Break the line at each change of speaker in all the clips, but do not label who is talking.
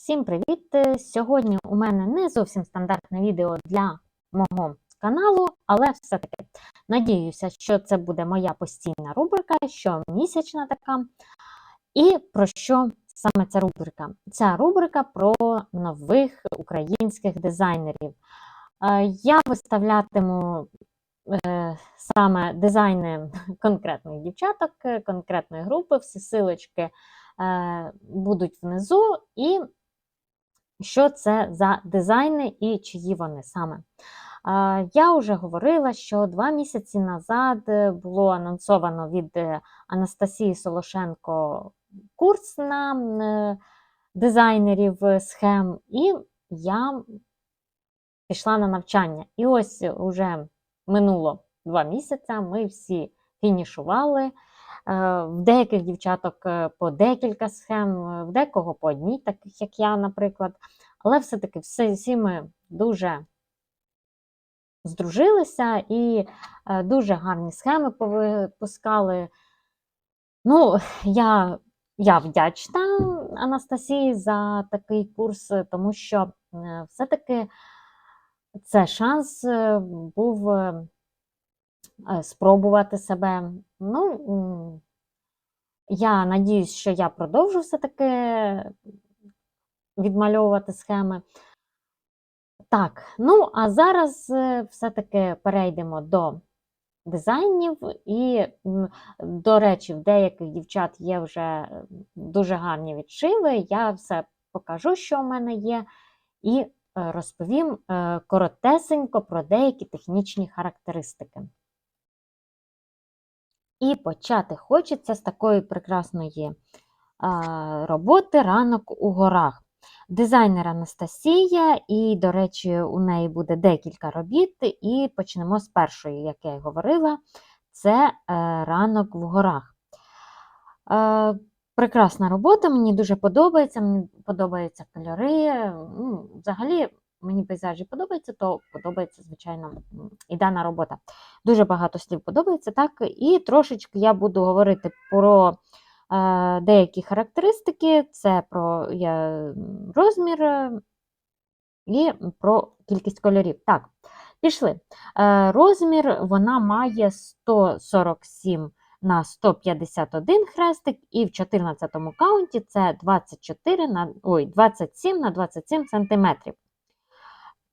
Всім привіт! Е, Сьогодні у мене не зовсім стандартне відео для мого каналу, але все-таки надіюся, що це буде моя постійна рубрика, щомісячна така. І про що саме ця рубрика? Ця рубрика про нових українських дизайнерів. Е, Я виставлятиму е, саме дизайни конкретних дівчаток, конкретної групи, всі силочки будуть внизу. І що це за дизайни і чиї вони саме. Я вже говорила, що два місяці назад е, було анонсовано від е, Анастасії Солошенко курс на е, дизайнерів схем, і я пішла на навчання. І ось уже минуло два місяці, ми всі фінішували. Е, В деяких дівчаток е, по декілька схем, е, в декого по одній, таких як я, наприклад. Але все-таки всі, ми дуже здружилися і дуже гарні схеми повипускали. Ну, я, я вдячна Анастасії за такий курс, тому що все-таки це шанс був спробувати себе. Ну, я надіюсь, що я продовжу все-таки відмальовувати схеми. Так, ну а зараз е, все-таки перейдемо до дизайнів. І, до речі, в деяких дівчат є вже дуже гарні відшиви. Я все покажу, що в мене є, і е, розповім е, коротесенько про деякі технічні характеристики. І почати хочеться з такої прекрасної а, роботи ранок у горах. Дизайнер Анастасія, і, до речі, у неї буде декілька робіт, і почнемо з першої, як я й говорила, це е, ранок в горах. Е, прекрасна робота, мені дуже подобається, мені подобаються кольори. Взагалі, мені пейзажі подобаються, то подобається, звичайно, і дана робота. Дуже багато слів подобається, так, і трошечки я буду говорити про е, деякі характеристики, це про я, розмір е, і про кількість кольорів. Так, пішли. Е, розмір вона має 147 на 151 хрестик, і в 14 каунті це 24 на, ой, 27 на 27 сантиметрів.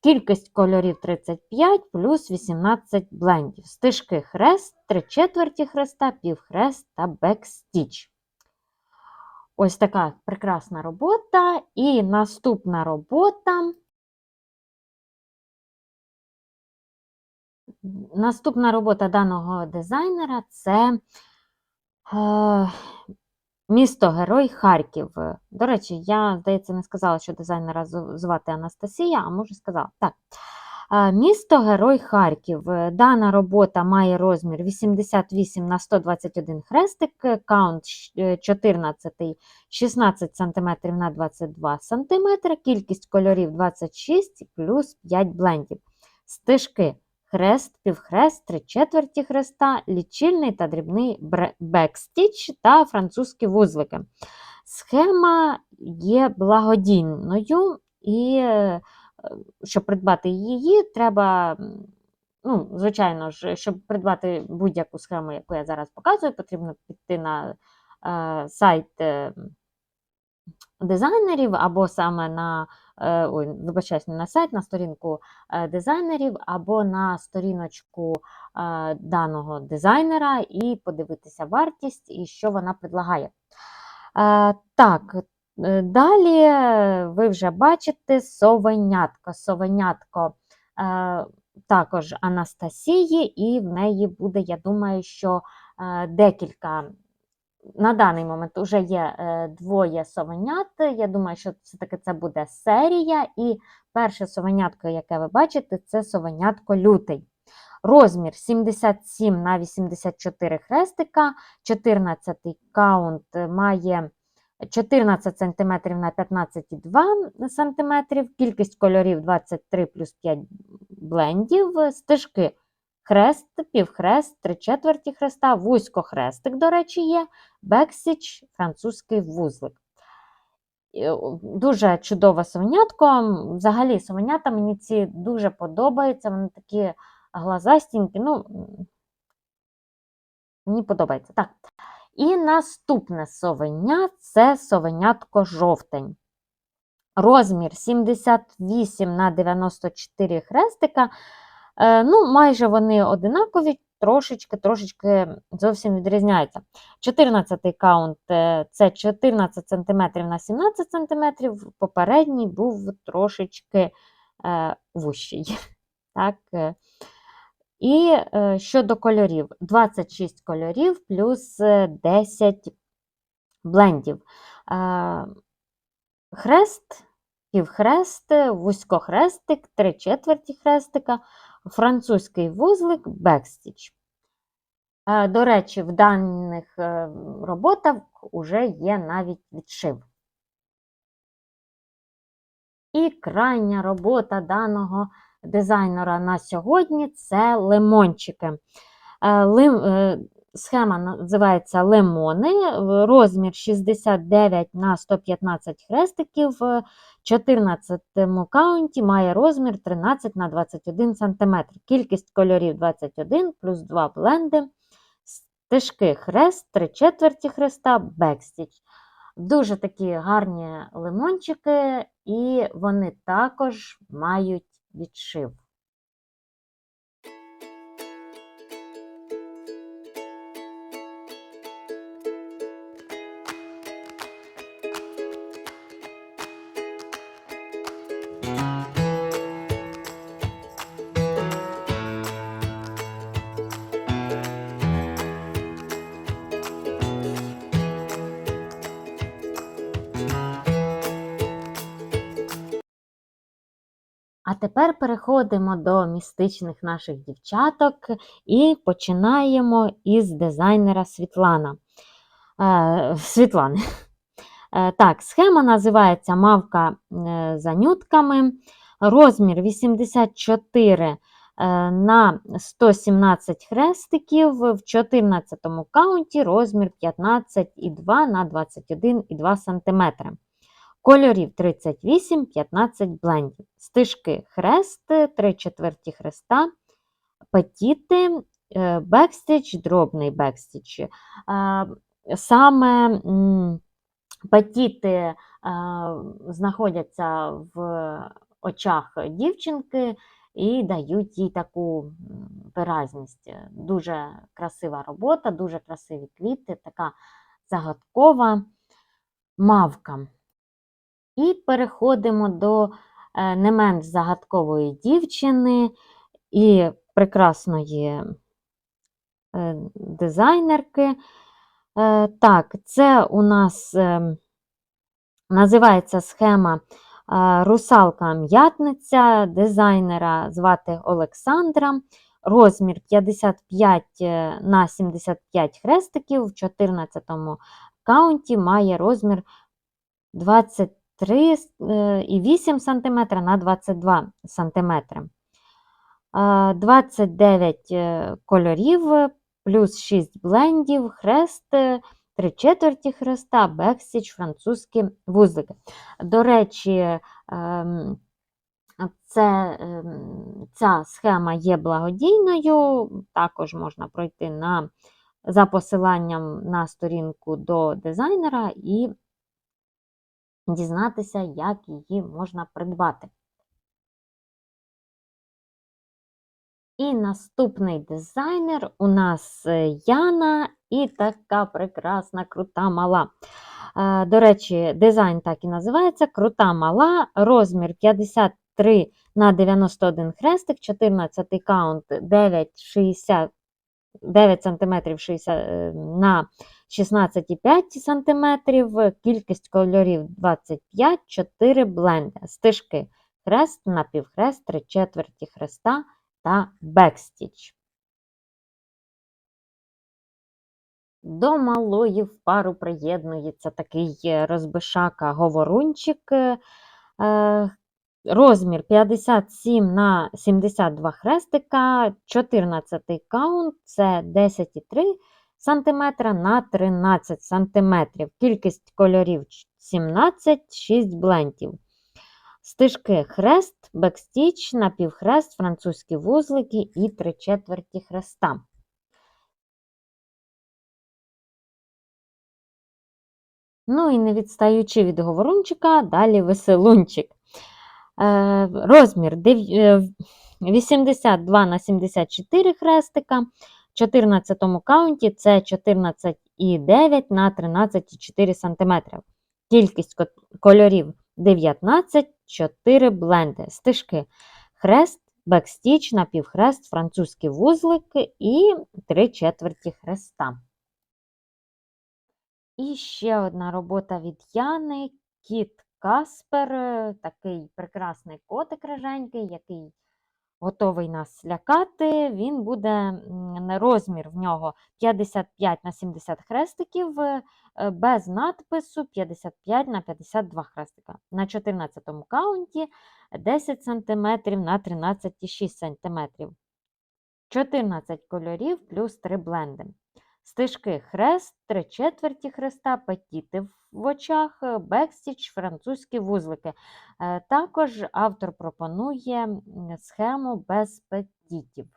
Кількість кольорів 35 плюс 18 блендів. Стежки хрест, 3 четверті хреста, півхрест та бекстіч. Ось така прекрасна робота. І наступна робота. Наступна робота даного дизайнера це е, місто Герой Харків. До речі, я, здається, не сказала, що дизайнера звати Анастасія, а може сказала. Так. Е, Місто Герой Харків. Дана робота має розмір 88 на 121 хрестик, каунт е, 14, 16 см на 22 см, кількість кольорів 26 плюс 5 блендів. Стежки хрест, півхрест, три четверті хреста, лічильний та дрібний бекстіч та французькі вузлики. Схема є благодійною, і е, щоб придбати її, треба, ну, звичайно ж, щоб придбати будь-яку схему, яку я зараз показую, потрібно піти на е, сайт е, дизайнерів або саме на е, ой, вибачаюсь, не на сайт, на сторінку е, дизайнерів, або на сторіночку е, даного дизайнера і подивитися вартість і що вона предлагає. Так, далі ви вже бачите совенятко. Совенятко також Анастасії, і в неї буде, я думаю, що декілька. На даний момент вже є е, двоє совенят. Я думаю, що все-таки це буде серія. І перше совенятко, яке ви бачите, це совенятко лютий. Розмір 77 на 84 хрестика, 14 каунт має 14 см на 15,2 см, кількість кольорів 23 плюс 5 блендів, стежки хрест, півхрест, три четверті хреста, вузькохрестик, до речі, є, бексіч, французький вузлик. Дуже чудове совенятко. Взагалі, совенята мені ці дуже подобаються. Вони такі глазастенькі. Ну, мені подобається. Так. І наступне совеня це совенятко жовтень. Розмір 78 на 94 хрестика. Е, Ну, майже вони одинакові, трошечки, трошечки зовсім відрізняються. 14 каунт е, це 14 см на 17 см, попередній був трошечки е, вущий. Так? І щодо кольорів, 26 кольорів плюс е, 10 блендів. Хрест, півхрест, вузькохрестик, три четверті хрестика, французький вузлик, бекстіч. Е, До речі, в даних е, роботах вже є навіть відшив. І крайня робота даного дизайнера на сьогодні це лимончики. Е, схема називається лимони, розмір 69 на 115 хрестиків, 14 каунті має розмір 13 на 21 см. Кількість кольорів 21 плюс 2 бленди, стежки хрест, 3 четверті хреста, бекстіч. Дуже такі гарні лимончики, і вони також мають відшив. А тепер переходимо до містичних наших дівчаток і починаємо із дизайнера Світлана. Е, Світлани. Е, Так, схема називається Мавка е, за нютками. Розмір 84 е, на 117 хрестиків, в 14 каунті розмір 15,2 на 21,2 см. Кольорів 38, 15 блендів. Стежки хрест, 3 четверті хреста, петіти, е, бекстіч, дробний бекстіч. Е, Саме петіти е, знаходяться в очах дівчинки і дають їй таку виразність. Дуже красива робота, дуже красиві квіти, така загадкова мавка. І переходимо до е, не менш загадкової дівчини і прекрасної е, дизайнерки. Е, Так, це у нас називається схема е, Русалка м'ятниця дизайнера звати Олександра. Розмір 55 е, на 75 хрестиків, в 14 каунті має розмір 23,8 см на 22 см. 29 е, кольорів, е, плюс 6 блендів, хрест, 3 четверті хреста, бексіч, французькі вузлики. До речі, ем, це, ем, ця схема є благодійною, також можна пройти на, за посиланням на сторінку до дизайнера і дізнатися, як її можна придбати. І наступний дизайнер у нас е, Яна і така прекрасна крута мала. Е, До речі, дизайн так і називається Крута мала, розмір 53 на 91 хрестик, 14 каунт 9,60 9 см 60, е, на 16,5 см, кількість кольорів 25, 4 бленди, стежки хрест, напівхрест, 3 четверті хреста та бекстіч. До малої в пару приєднується такий е, розбишака говорунчик. е, е, Розмір 57 на 72 хрестика, 14 каунт це 10,3 см на 13 см. Кількість кольорів 17, 6 блендів. Стежки хрест, бекстіч, напівхрест, французькі вузлики і три четверті хреста. Ну і не відстаючи від говорунчика, далі веселунчик. Е, розмір е, 82 на 74 хрестика. В 14 каунті це 14,9 на 13,4 см. Кількість кольорів 19, 4 бленди. Стежки хрест, бекстіч, напівхрест, французькі вузлики і 3 четверті хреста. І ще одна робота від Яни. Кіт Каспер, такий прекрасний котик риженький, який готовий нас лякати. Він буде на розмір в нього 55 на 70 хрестиків, е, без надпису 55 на 52 хрестика. На 14 каунті 10 см на 13,6 см. 14 кольорів плюс 3 бленди. Стежки хрест, три четверті хреста, петіти в- очах, е, бекстіч, французькі вузлики. Е, Також автор пропонує схему без петітів.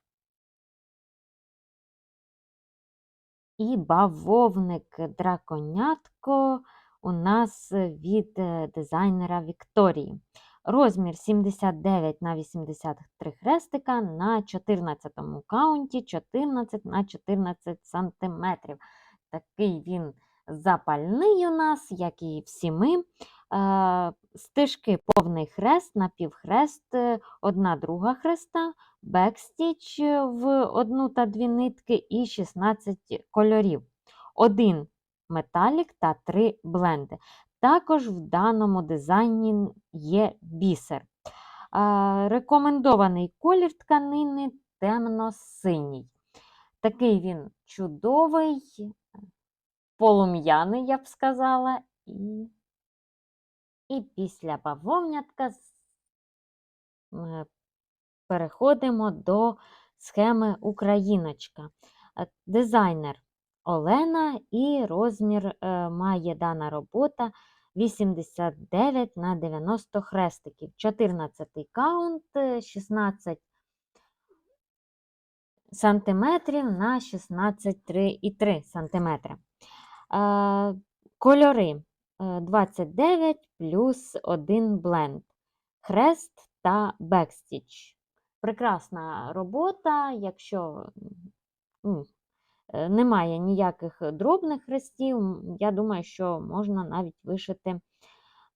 І бавовник драконятко у нас від е, дизайнера Вікторії. Розмір 79 на 83 хрестика на 14 каунті 14 на 14 сантиметрів. Такий він запальний у нас, як і всі ми. Е, Стежки повний хрест, напівхрест, е, одна друга хреста, бекстіч е, в одну та дві нитки і 16 кольорів. Один металік та три бленди. Також в даному дизайні є бісер. Рекомендований колір тканини темно-синій. Такий він чудовий, полум'яний, я б сказала. І, і після бавовнятка переходимо до схеми Україночка. Е, Дизайнер Олена і розмір е, має дана робота 89 на 90 хрестиків. 14 каунт, е, 16 сантиметрів на 16,3 сантиметри. Е, Кольори е, 29 плюс 1 бленд, хрест та бекстіч. Прекрасна робота, якщо е, немає ніяких дробних хрестів, я думаю, що можна навіть вишити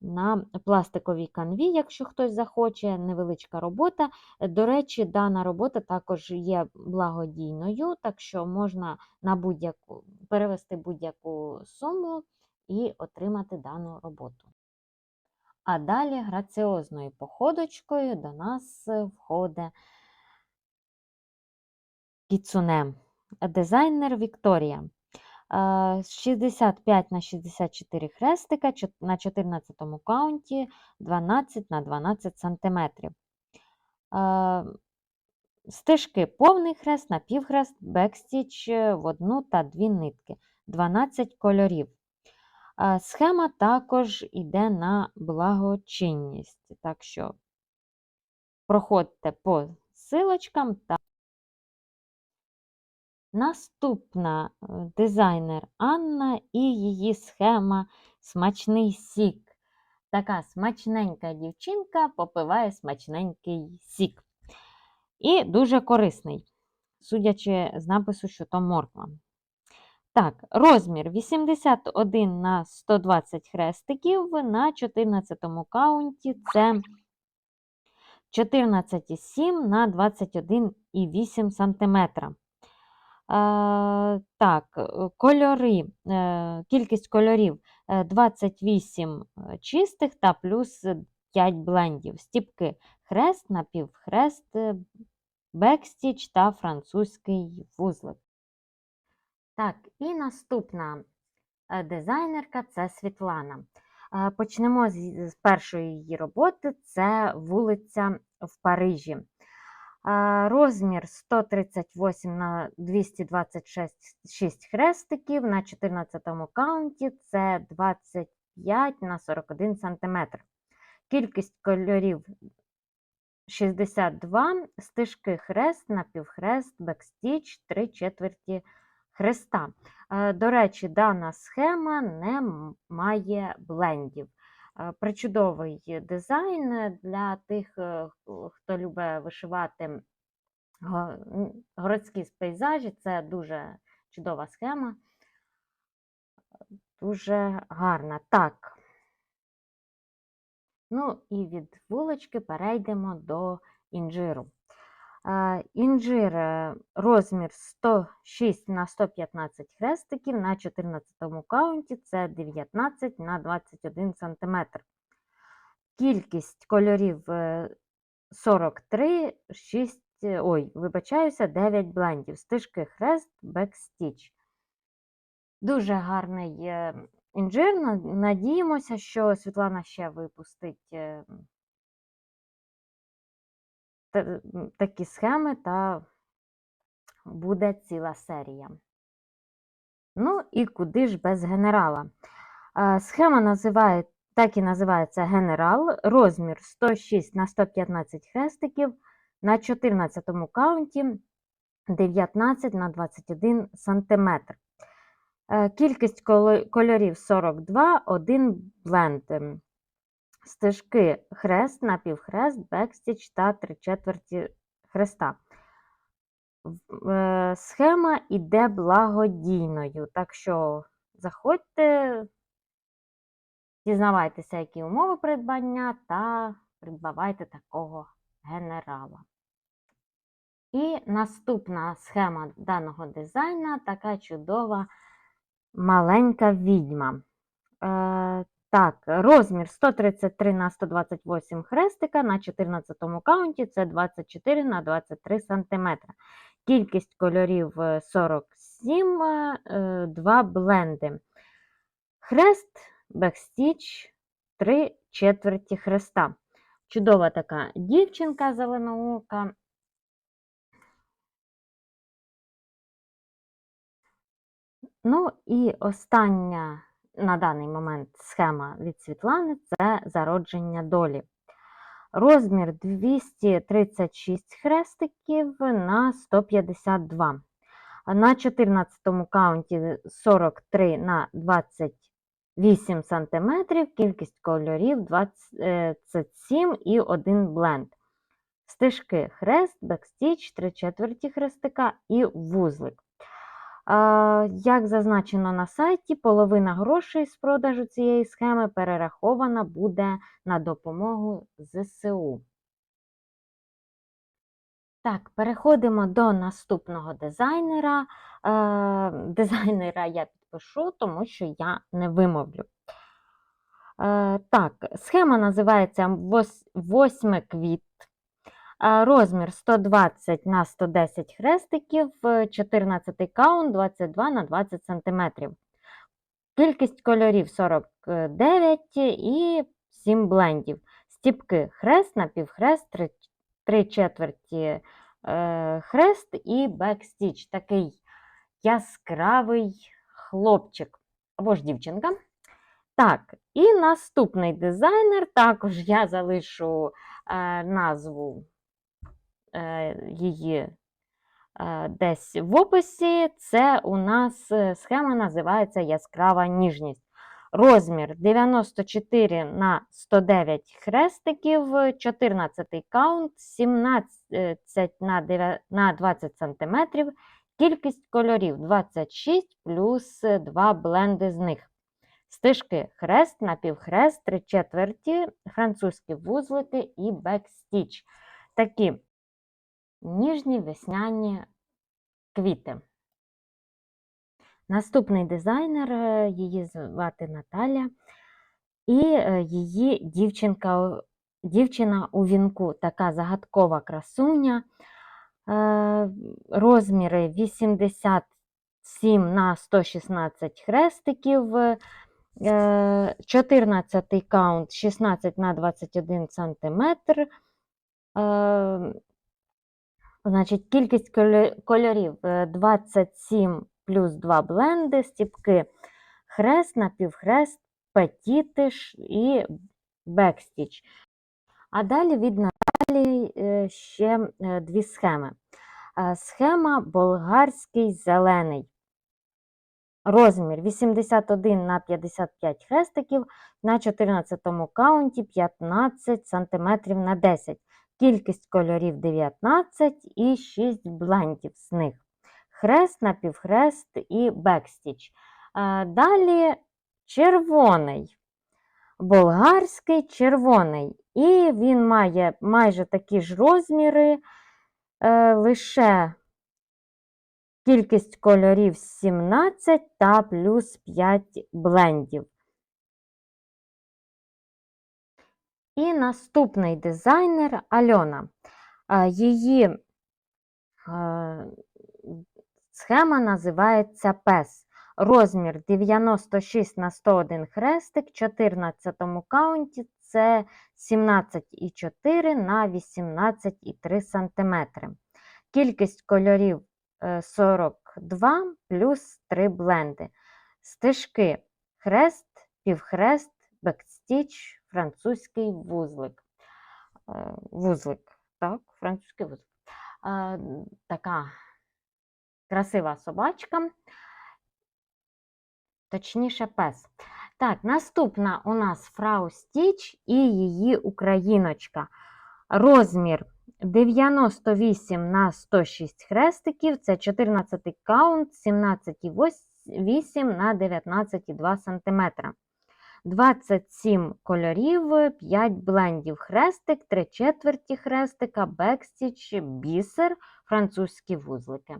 на пластиковій канві, якщо хтось захоче, невеличка робота. Е, До речі, дана робота також є благодійною, так що можна на будь-яку перевести будь-яку суму і отримати дану роботу. А далі граціозною походочкою до нас е, входить кіцуне. Дизайнер Вікторія. Е, 65 на 64 хрестика на 14 каунті 12 на 12 сантиметрів. Е, Стежки повний хрест, напівхрест, бекстіч е, в одну та дві нитки, 12 кольорів. Е, Схема також йде на благочинність, так що проходьте по силочкам та Наступна е, дизайнер Анна і її схема Смачний сік. Така смачненька дівчинка попиває смачненький сік. І дуже корисний, судячи з напису, що то морква. Так, розмір 81 на 120 хрестиків на 14 каунті це 14,7 на 21,8 см. Так, е, кольори, е, кількість кольорів е, 28 е, чистих та плюс 5 блендів. Стіпки хрест, напівхрест, бекстіч та французький вузлик. Так, і наступна дизайнерка це Світлана. Почнемо з першої її роботи: це вулиця в Парижі. Розмір 138 на 226 хрестиків на 14 каунті це 5 на 41 см. Кількість кольорів 62, стежки хрест, напівхрест, бекстіч, 3 четверті хреста. Е, До речі, дана схема не має блендів. Причудовий дизайн для тих, е, хто любить вишивати городські пейзажі. Це дуже чудова схема, дуже гарна. Так. Ну і від вулочки перейдемо до інжиру. Інжир розмір 106 на 115 хрестиків на 14 каунті це 19 на 21 см. Кількість кольорів е, 43, 6, е, ой, вибачаюся, 9 блендів. Стежки хрест, бекстіч. Дуже гарний е, інжир. Надіємося, що Світлана ще випустить е, такі схеми та буде ціла серія. Ну і куди ж без генерала? Схема називає, так і називається генерал. Розмір 106 на 115 хрестиків на 14 каунті 19 на 21 сантиметр. Е, Кількість кольорів 42, один бленд. Стежки хрест, напівхрест, бекстіч та три четверті хреста. Е, Схема іде благодійною, так що заходьте, дізнавайтеся, які умови придбання, та придбавайте такого генерала. І наступна схема даного дизайна така чудова маленька відьма. Е, так, розмір 133 на 128 хрестика на 14 каунті це 24 на 23 см. Кількість кольорів е, 47, е, 2 бленди. Хрест, бекстіч, 3 четверті хреста. Чудова така дівчинка зеленоока. Ну і остання на даний момент схема від Світлани це зародження долі. Розмір 236 хрестиків на 152. На 14 каунті 43 на 28 см, кількість кольорів 27 і 1 бленд. Стежки хрест, бекстіч, 3 четверті хрестика і вузлик. Як зазначено на сайті, половина грошей з продажу цієї схеми перерахована буде на допомогу ЗСУ. Так, переходимо до наступного дизайнера. Дизайнера я підпишу, тому що я не вимовлю. Е, Так, схема називається вос- восьмиквіт. Розмір 120 на 110 хрестиків, е, 14 каунт 22 на 20 см. Кількість кольорів 49 і 7 блендів. Стіпки хрест, напівхрест, 3, 3 четверті е, хрест і бекстіч. Такий яскравий хлопчик або ж дівчинка. Так, і наступний дизайнер, також я залишу е, назву її е, десь в описі. Це у нас е, схема називається Яскрава ніжність. Розмір 94 на 109 хрестиків, 14 каунт, 17 на 9 на 20 см, кількість кольорів 26 плюс 2 бленди з них. Стежки хрест, напівхрест, три четверті, французькі вузлики і бекстіч. Такі ніжні весняні квіти. Наступний дизайнер, е, її звати Наталя, і е, її дівчинка, дівчина у вінку, така загадкова красуня. Е, Розміри 87 на 116 хрестиків, е, 14 каунт 16 на 21 сантиметр. Е, Значить, кількість кольорів е, 27 плюс 2 бленди, стіпки хрест, напівхрест, петітиш і бекстіч. А далі від Наталі е, ще е, дві схеми. Е, Схема болгарський зелений. Розмір 81 на 55 хрестиків на 14 каунті 15 см на 10 Кількість кольорів 19 і 6 блендів з них. Хрест, напівхрест і бекстіч. Е, Далі червоний. Болгарський червоний. І він має майже такі ж розміри, е, лише кількість кольорів 17 та плюс 5 блендів. І наступний дизайнер Альона. Е, Її е, схема називається PES. Розмір 96 на 101 хрестик, 14 каунті це 17,4 на 18,3 см. Кількість кольорів е, 42 плюс 3 бленди. Стежки хрест, півхрест, бекстіч, французький вузлик. Е, Вузлик, так, французький вузлик. Е, Така красива собачка, точніше пес. Так, наступна у нас Фрау Стіч і її україночка. Розмір 98 на 106 хрестиків, це 14 каунт, 17,8 на 19,2 см. 27 кольорів, 5 блендів хрестик, 3 четверті хрестика, бекстіч, бісер, французькі вузлики.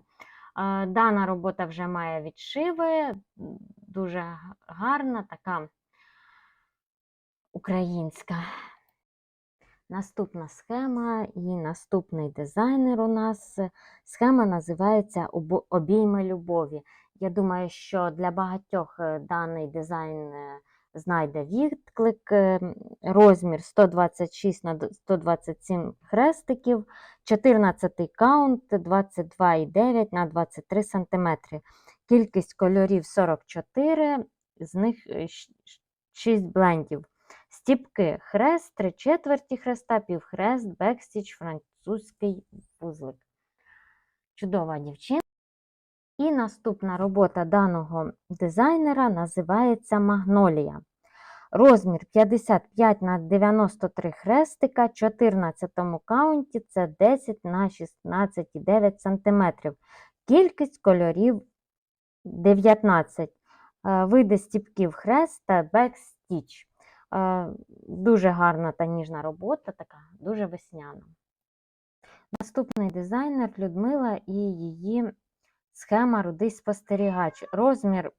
Дана робота вже має відшиви, дуже гарна, така українська. Наступна схема і наступний дизайнер у нас. Схема називається Обійми любові. Я думаю, що для багатьох е, даний дизайн е, знайде відклик. Е, Розмір 126 на 127 хрестиків, 14 каунт, 22,9 на 23 см. Кількість кольорів 44, з них 6 блендів. Стіпки хрест, три четверті хреста, півхрест, бекстіч, французький вузлик. Чудова дівчина. Наступна робота даного дизайнера називається Магнолія. Розмір 55 на 93 хрестика, 14 каунті це 10 на 16,9 см. Кількість кольорів 19. Е, Види стіпків хрест та бекстіч. Е, Дуже гарна та ніжна робота, така дуже весняна. Наступний дизайнер Людмила і її схема Рудий спостерігач. Розмір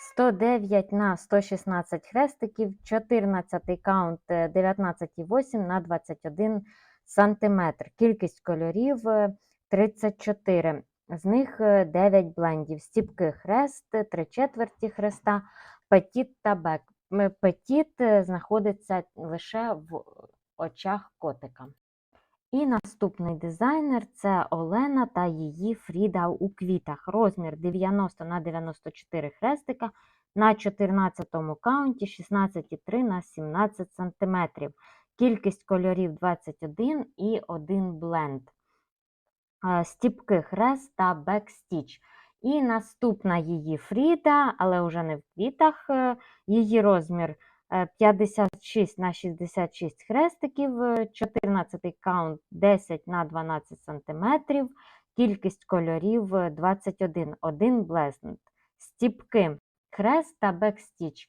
109 на 116 хрестиків, 14 каунт е, 19,8 на 21 см. Кількість кольорів е, 34. З них е, 9 блендів. Стіпки хрест, 3 четверті хреста, петіт та бек. Петіт е, знаходиться лише в очах котика. І наступний дизайнер це Олена та її Фріда у квітах. Розмір 90 на 94 хрестика на 14 каунті 16,3 на 17 см. Кількість кольорів 21 і 1 бленд. Е, Стіпки хрест та бекстіч. І наступна її Фріда, але вже не в квітах. е, Її розмір 56 на 66 хрестиків, е, 14 каунт 10 на 12 см, кількість кольорів е, 21, 1 блезнт, стіпки хрест та бекстіч.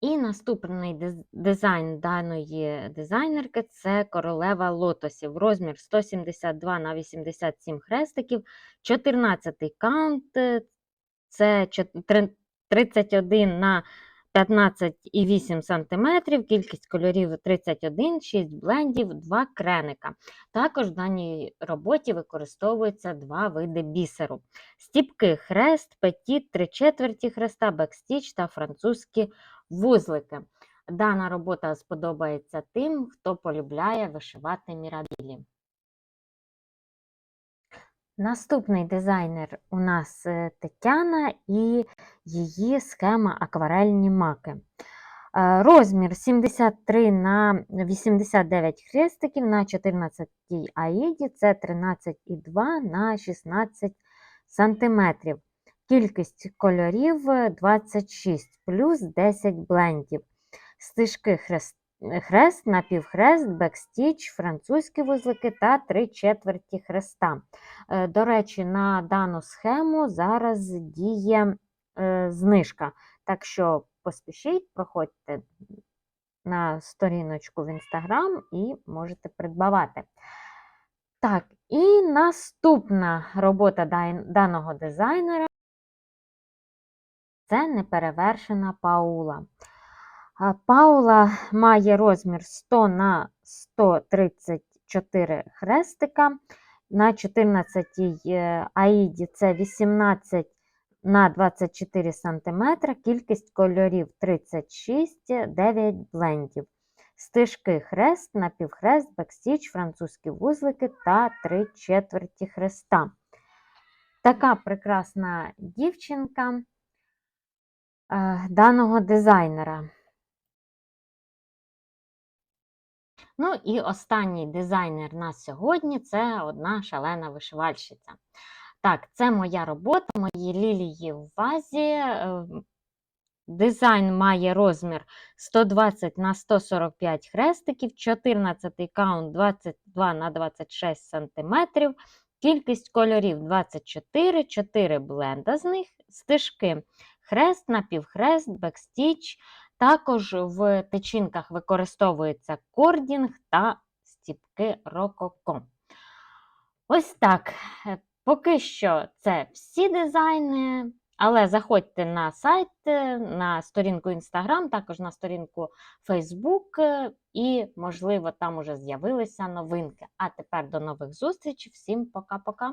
І наступний дизайн даної дизайнерки це королева лотосів. Розмір 172 на 87 хрестиків, 14 каунт, е, це 31 на 15,8 см, кількість кольорів 31, 6 блендів, 2 креника. Також в даній роботі використовуються два види бісеру. Стіпки хрест, петіт, 3 четверті хреста, бекстіч та французькі вузлики. Дана робота сподобається тим, хто полюбляє вишивати мірабілі. Наступний дизайнер у нас е, Тетяна і її схема акварельні маки. Е, Розмір 73 на 89 хрестиків на 14 аїді, це 13,2 на 16 сантиметрів. Кількість кольорів е, 26 плюс 10 блендів. Стежки хрест, хрест, напівхрест, бекстіч, французькі вузлики та 3 четверті хреста. Е, До речі, на дану схему зараз діє е, знижка. Так що поспішіть, проходьте на сторіночку в Інстаграм і можете придбавати. Так, і наступна робота даного дизайнера це неперевершена Паула. Паула має розмір 100 на 134 хрестика. На 14 аїді це 18 на 24 см, кількість кольорів 36, 9 блендів. Стежки хрест, напівхрест, бекстіч, французькі вузлики та 3 четверті хреста. Така прекрасна дівчинка е, даного дизайнера. Ну і останній дизайнер на сьогодні це одна шалена вишивальщиця. Так, це моя робота, мої лілії в вазі. Е, Дизайн має розмір 120 на 145 хрестиків, 14 каунт 22 на 26 см, кількість кольорів 24, 4 бленда з них, стежки хрест, напівхрест, бекстіч. Також в течінках використовується кордінг та стіпки рококо. Ось так. Е, Поки що це всі дизайни. Але заходьте на сайт, е, на сторінку Instagram, також на сторінку Facebook, е, і, можливо, там уже з'явилися новинки. А тепер до нових зустрічей. Всім пока-пока!